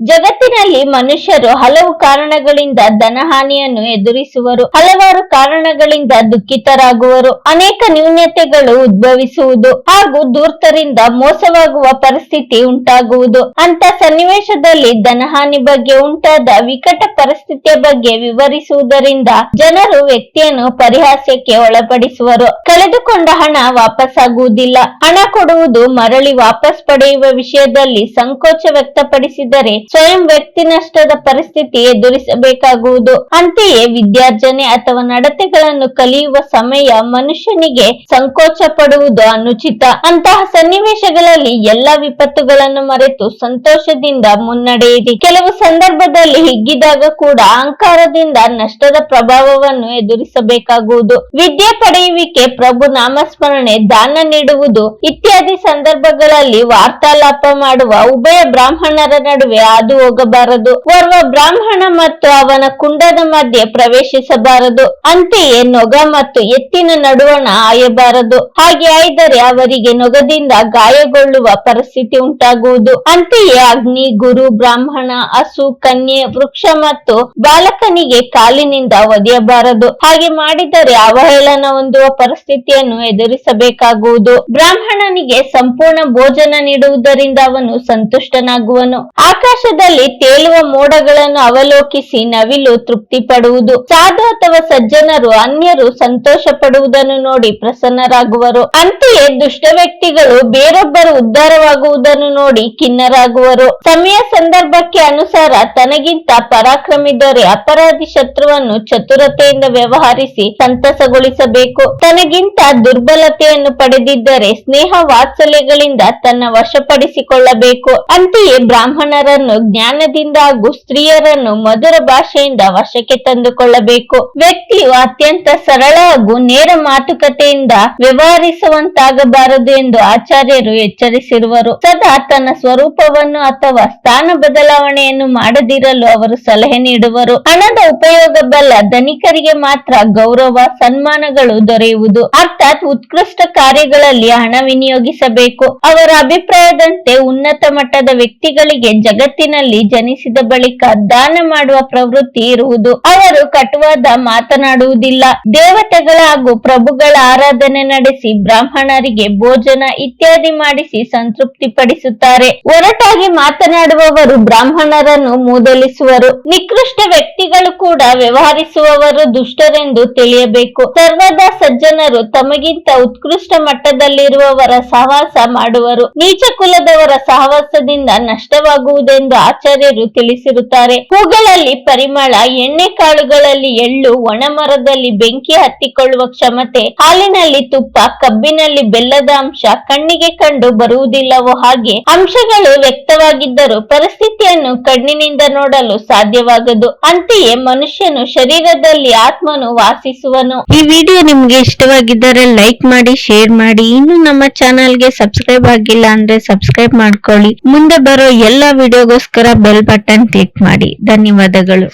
ಜಗತ್ತಿನಲ್ಲಿ ಮನುಷ್ಯರು ಹಲವು ಕಾರಣಗಳಿಂದ ಧನಹಾನಿಯನ್ನು ಎದುರಿಸುವರು. ಹಲವಾರು ಕಾರಣಗಳಿಂದ ದುಃಖಿತರಾಗುವರು. ಅನೇಕ ನ್ಯೂನತೆಗಳು ಉದ್ಭವಿಸುವುದು ಹಾಗೂ ದೂರ್ತರಿಂದ ಮೋಸವಾಗುವ ಪರಿಸ್ಥಿತಿ ಉಂಟಾಗುವುದು. ಅಂತ ಸನ್ನಿವೇಶದಲ್ಲಿ ಧನಹಾನಿ ಬಗ್ಗೆ ಉಂಟಾದ ವಿಕಟ ಪರಿಸ್ಥಿತಿಯ ಬಗ್ಗೆ ವಿವರಿಸುವುದರಿಂದ ಜನರು ವ್ಯಕ್ತಿಯನ್ನು ಪರಿಹಾಸ್ಯಕ್ಕೆ ಒಳಪಡಿಸುವರು. ಕಳೆದುಕೊಂಡ ಹಣ ವಾಪಸ್ಸಾಗುವುದಿಲ್ಲ. ಹಣ ಕೊಡುವುದು ಮರಳಿ ವಾಪಸ್ ಪಡೆಯುವ ವಿಷಯದಲ್ಲಿ ಸಂಕೋಚ ವ್ಯಕ್ತಪಡಿಸಿದರೆ ಸ್ವಯಂ ವ್ಯಕ್ತಿ ನಷ್ಟದ ಪರಿಸ್ಥಿತಿ ಎದುರಿಸಬೇಕಾಗುವುದು. ಅಂತೆಯೇ ವಿದ್ಯಾರ್ಜನೆ ಅಥವಾ ನಡತೆಗಳನ್ನು ಕಲಿಯುವ ಸಮಯ ಮನುಷ್ಯನಿಗೆ ಸಂಕೋಚ ಪಡುವುದು ಅನುಚಿತ. ಅಂತಹ ಸನ್ನಿವೇಶಗಳಲ್ಲಿ ಎಲ್ಲ ವಿಪತ್ತುಗಳನ್ನು ಮರೆತು ಸಂತೋಷದಿಂದ ಮುನ್ನಡೆಯಿರಿ. ಕೆಲವು ಸಂದರ್ಭದಲ್ಲಿ ಹಿಗ್ಗಿದಾಗ ಕೂಡ ಅಹಂಕಾರದಿಂದ ನಷ್ಟದ ಪ್ರಭಾವವನ್ನು ಎದುರಿಸಬೇಕಾಗುವುದು. ವಿದ್ಯೆ ಪಡೆಯುವಿಕೆ, ಪ್ರಭು ನಾಮಸ್ಮರಣೆ, ದಾನ ನೀಡುವುದು ಇತ್ಯಾದಿ ಸಂದರ್ಭಗಳಲ್ಲಿ ವಾರ್ತಾಲಾಪ ಮಾಡುವ ಉಭಯ ಬ್ರಾಹ್ಮಣರ ನಡುವೆ ಹಾದು ಹೋಗಬಾರದು. ಓರ್ವ ಬ್ರಾಹ್ಮಣ ಮತ್ತು ಅವನ ಕುಂಡದ ಮಧ್ಯೆ ಪ್ರವೇಶಿಸಬಾರದು. ಅಂತೆಯೇ ನೊಗ ಮತ್ತು ಎತ್ತಿನ ನಡುವಣ ಆಯಬಾರದು. ಹಾಗೆ ಆಯ್ದರೆ ಅವರಿಗೆ ನೊಗದಿಂದ ಗಾಯಗೊಳ್ಳುವ ಪರಿಸ್ಥಿತಿ ಉಂಟಾಗುವುದು. ಅಂತೆಯೇ ಅಗ್ನಿ, ಗುರು, ಬ್ರಾಹ್ಮಣ, ಹಸು, ಕನ್ಯೆ, ವೃಕ್ಷ ಮತ್ತು ಬಾಲಕನಿಗೆ ಕಾಲಿನಿಂದ ಒದೆಯಬಾರದು. ಹಾಗೆ ಮಾಡಿದರೆ ಅವಹೇಳನ ಹೊಂದುವ ಪರಿಸ್ಥಿತಿಯನ್ನು ಎದುರಿಸಬೇಕಾಗುವುದು. ಬ್ರಾಹ್ಮಣನಿಗೆ ಸಂಪೂರ್ಣ ಭೋಜನ ನೀಡುವುದರಿಂದ ಅವನು ಸಂತುಷ್ಟನಾಗುವನು. ಆಕಾಶದಲ್ಲಿ ತೇಲುವ ಮೋಡಗಳನ್ನು ಅವಲೋಕಿಸಿ ನವಿಲು ತೃಪ್ತಿ ಪಡುವುದು ಸಾಧು ಅಥವಾ ಸಜ್ಜನರು ಅನ್ಯರು ಸಂತೋಷ ಪಡುವುದನ್ನು ನೋಡಿ ಪ್ರಸನ್ನರಾಗುವರು. ಅಂತೆಯೇ ದುಷ್ಟ ವ್ಯಕ್ತಿಗಳು ಬೇರೊಬ್ಬರು ಉದ್ಧಾರವಾಗುವುದನ್ನು ನೋಡಿ ಖಿನ್ನರಾಗುವರು. ಸಮಯ ಸಂದರ್ಭಕ್ಕೆ ಅನುಸಾರ ತನಗಿಂತ ಪರಾಕ್ರಮಿ ದೊರೆ ಅಪರಾಧಿ ಶತ್ರುವನ್ನು ಚತುರತೆಯಿಂದ ವ್ಯವಹರಿಸಿ ಸಂತಸಗೊಳಿಸಬೇಕು. ತನಗಿಂತ ದುರ್ಬಲತೆಯನ್ನು ಪಡೆದಿದ್ದರೆ ಸ್ನೇಹ ವಾತ್ಸಲ್ಯಗಳಿಂದ ತನ್ನ ವಶಪಡಿಸಿಕೊಳ್ಳಬೇಕು. ಅಂತೆಯೇ ಬ್ರಾಹ್ಮಣರನ್ನು ಜ್ಞಾನದಿಂದ ಸ್ತ್ರೀಯರನ್ನು ಮಧುರ ಭಾಷೆಯಿಂದ ವಶಕ್ಕೆ ತಂದುಕೊಳ್ಳಬೇಕು. ವ್ಯಕ್ತಿಯು ಅತ್ಯಂತ ಸರಳ ಹಾಗೂ ನೇರ ಮಾತುಕತೆಯಿಂದ ವ್ಯವಹರಿಸುವಂತಾಗಬಾರದು ಎಂದು ಆಚಾರ್ಯರು ಎಚ್ಚರಿಸಿರುವರು. ಸದಾ ತನ್ನ ಸ್ವರೂಪವನ್ನು ಅಥವಾ ಸ್ಥಾನ ಬದಲಾವಣೆಯನ್ನು ಮಾಡದಿರಲು ಅವರು ಸಲಹೆ ನೀಡುವರು. ಹಣದ ಉಪಯೋಗ ಬಲ್ಲ ಧನಿಕರಿಗೆ ಮಾತ್ರ ಗೌರವ, ಸನ್ಮಾನಗಳು ದೊರೆಯುವುದು. ಅರ್ಥಾತ್ ಉತ್ಕೃಷ್ಟ ಕಾರ್ಯಗಳಲ್ಲಿ ಹಣ ವಿನಿಯೋಗಿಸಬೇಕು. ಅವರ ಅಭಿಪ್ರಾಯದಂತೆ ಉನ್ನತ ಮಟ್ಟದ ವ್ಯಕ್ತಿಗಳಿಗೆ ಜಗತ್ತಿನಲ್ಲಿ ಜನಿಸಿದ ಬಳಿಕ ದಾನ ಮಾಡುವ ಪ್ರವೃತ್ತಿ ಇರುವುದು. ಅವರು ಕಟುವಾದ ಮಾತನಾಡುವುದಿಲ್ಲ. ದೇವತೆಗಳ ಹಾಗೂ ಪ್ರಭುಗಳ ಆರಾಧನೆ ನಡೆಸಿ ಬ್ರಾಹ್ಮಣರಿಗೆ ಭೋಜನ ಇತ್ಯಾದಿ ಮಾಡಿಸಿ ಸಂತೃಪ್ತಿ ಪಡಿಸುತ್ತಾರೆ ಒರಟಾಗಿ ಮಾತನಾಡುವವರು ಬ್ರಾಹ್ಮಣರನ್ನು ಮೂದಲಿಸುವರು. ನಿಕೃಷ್ಟ ವ್ಯಕ್ತಿಗಳು ಕೂಡ ವ್ಯವಹರಿಸುವವರು ದುಷ್ಟರೆಂದು ತಿಳಿಯಬೇಕು. ಸರ್ವದಾ ಸಜ್ಜನರು ತಮಗಿಂತ ಉತ್ಕೃಷ್ಟ ಮಟ್ಟದಲ್ಲಿರುವವರ ಸಹವಾಸ ಮಾಡುವರು. ನೀಚ ಕುಲದವರ ಸಹವಾಸದಿಂದ ನಷ್ಟವಾಗುವುದೆಂದು ಆಚಾರ್ಯರು ತಿಳಿಸಿರುತ್ತಾರೆ. ಹೂಗಳಲ್ಲಿ ಪರಿಮಳ, ಎಣ್ಣೆ ಕಾಳುಗಳಲ್ಲಿ ಎಳ್ಳು, ಒಣಮರದಲ್ಲಿ ಬೆಂಕಿ ಹತ್ತಿಕೊಳ್ಳುವ ಕ್ಷಮತೆ, ಹಾಲಿನಲ್ಲಿ ತುಪ್ಪ, ಕಬ್ಬಿನಲ್ಲಿ ಬೆಲ್ಲದ ಅಂಶ, ಕಣ್ಣಿಗೆ ಕಂಡು ಬರುವುದಿಲ್ಲವೋ ಹಾಗೆ ಅಂಶಗಳು ವ್ಯಕ್ತವಾಗಿದ್ದರೂ ಪರಿಸ್ಥಿತಿಯನ್ನು ಕಣ್ಣಿನಿಂದ ನೋಡಲು ಸಾಧ್ಯವಾಗದು. ಅಂತೆಯೇ ಮನುಷ್ಯನು ಶರೀರದಲ್ಲಿ ಆತ್ಮನು ವಾಸಿಸುವನು. ಈ ವಿಡಿಯೋ ನಿಮ್ಗೆ ಇಷ್ಟವಾಗಿದ್ದರೆ ಲೈಕ್ ಮಾಡಿ, ಶೇರ್ ಮಾಡಿ. ಇನ್ನು ನಮ್ಮ ಚಾನಲ್ಗೆ ಸಬ್ಸ್ಕ್ರೈಬ್ ಆಗಿಲ್ಲ ಅಂದ್ರೆ ಸಬ್ಸ್ಕ್ರೈಬ್ ಮಾಡ್ಕೊಳ್ಳಿ. ಮುಂದೆ ಬರೋ ಎಲ್ಲಾ ವಿಡಿಯೋಗೋಸ್ಕರ ಬೆಲ್ ಬಟನ್ ಕ್ಲಿಕ್ ಮಾಡಿ. ಧನ್ಯವಾದಗಳು.